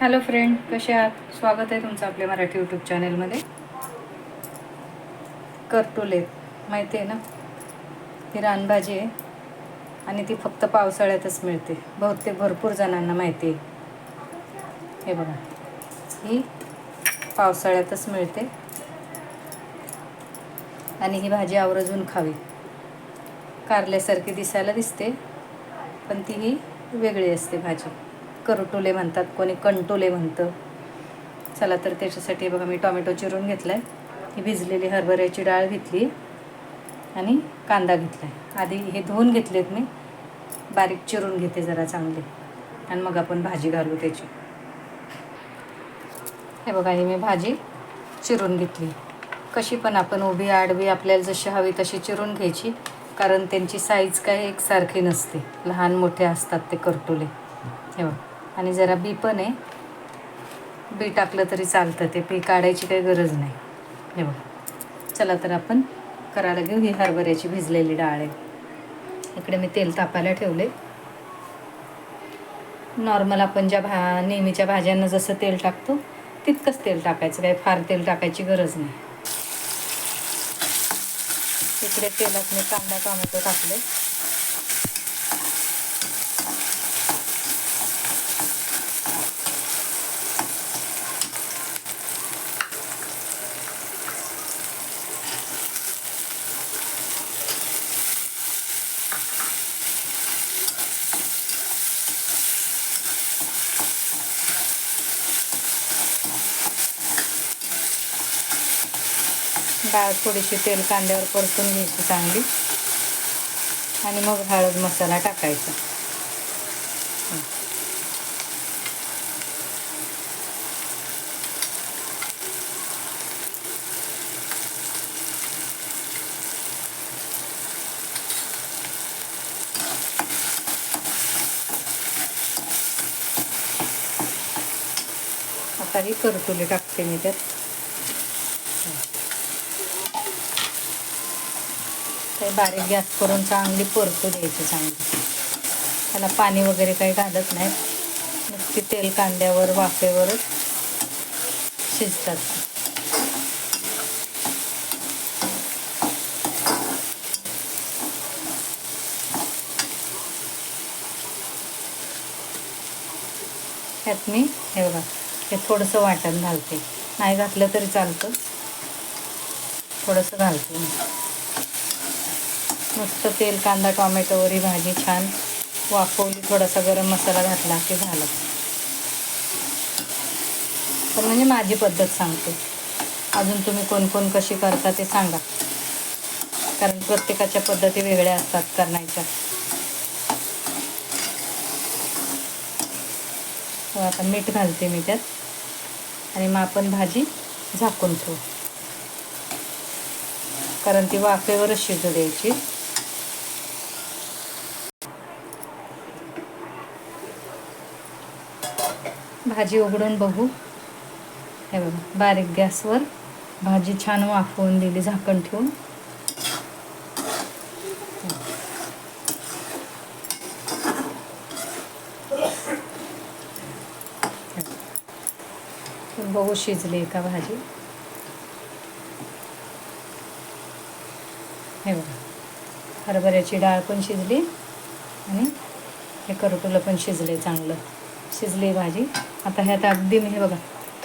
Hello friend कसे आहात? स्वागत आहे तुमचं आपल्या मराठी यूट्यूब चॅनेलमध्ये करटोले. माहिती आहे ना? ही रानभाजी आहे आणि ती फक्त पावसाळ्यातच मिळते. बहुतेक भरपूर जणांना माहिती आहे. हे बघा. ही पावसाळ्यातच मिळते. आणि ही भाजी आवर्जून खावी. कारल्यासारखी दिसायला दिसते पण ती ही वेगळी असते भाजी. करटोले म्हणतात कोणी कंटोले म्हणतं. चला तर त्याच्यासाठी बघा मी टॉमॅटो चिरून घेतला आहे ही भिजलेली हरभऱ्याची डाळ घेतली आणि कांदा घेतला आहे आधी हे धुवून घेतलेत मी. बारीक चिरून घेते जरा चांगले. आणि मग आपण भाजी घालू त्याची. हे बघा ही मी भाजी चिरून घेतली. कशी पण आपण उभी आडवी आपल्याला जशी हवी तशी चिरून घ्यायची कारण त्यांची साईज काय एकसारखी नसते. लहान मोठे असतात ते करटोले. हे बघ. आणि जरा बी पण आहे. बी टाकलं तरी चालतं ते बी काढायची काही गरज नाही. हे बघा. चला तर आपण करायला घेऊ ही हरभऱ्याची भिजलेली डाळ आहे. इकडे मी तेल तापायला ठेवले नॉर्मल आपण ज्या भा नेहमीच्या भाज्यांना जसं तेल टाकतो तितकंच तेल टाकायचं. काही फार तेल टाकायची गरज नाही. इकडे तेलात मी कांदा टोमॅटो टाकले डाळ थोडीशी तेल कांद्यावर परतून घ्यायची चांगली. आणि मग हळद मसाला टाकायचा. आता ही करटुले टाकते मी त्यात. ते बारीक गॅस करून चांगली परतू द्यायची चांगली. त्याला पाणी वगैरे काही घालत नाही. नुसती तेल कांद्यावर वाफेवरच शिजतात. त्यात मी हे बघा हे थोडंसं वाटण घालते. नाही घातलं तरी चालतं. थोडंसं घालते मी. मस्त तेल कांदा टॉमॅटोवरी भाजी छान वाफवली थोडासा गरम मसाला घातला की झालं. तर म्हणजे माझी पद्धत सांगते. अजून तुम्ही कोण कोण कशी करता ते सांगा. कारण प्रत्येकाच्या पद्धती वेगळ्या असतात करण्याच्या. आता मीठ घालते मी त्यात. आणि मग आपण भाजी झाकून ठेवू. कारण ती वाफेवरच शिजू द्यायची. भाजी उघडून बघू. हे बघा बारीक गॅसवर भाजी छान वाफवून दिली झाकण ठेवून. बघू शिजली का भाजी? हे बघा हरभऱ्याची डाळ पण शिजली आणि हे करटुलं पण शिजले चांगलं. शिजली भाजी. आता ह्यात अगदी मी हे बघा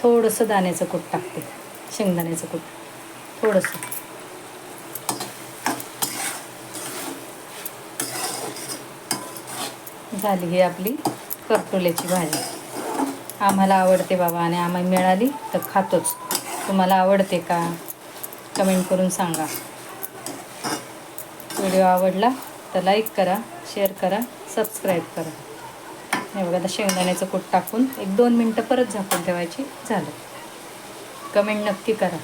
थोडंसं दाण्याचं कूट टाकते शेंगदाण्याचं कूट. थोडंसं. झाली ही आपली करटुल्याची भाजी. आम्हाला आवडते बाबा आणि आम्हाला मिळाली तर खातोच. तुम्हाला आवडते का? कमेंट करून सांगा. व्हिडिओ आवडला तर लाईक करा शेअर करा सबस्क्राईब करा. हे बघा आता शेंगदाण्याचं कूट टाकून एक दोन मिनटं परत झाकून ठेवायची. झालं. कमेंट नक्की करा.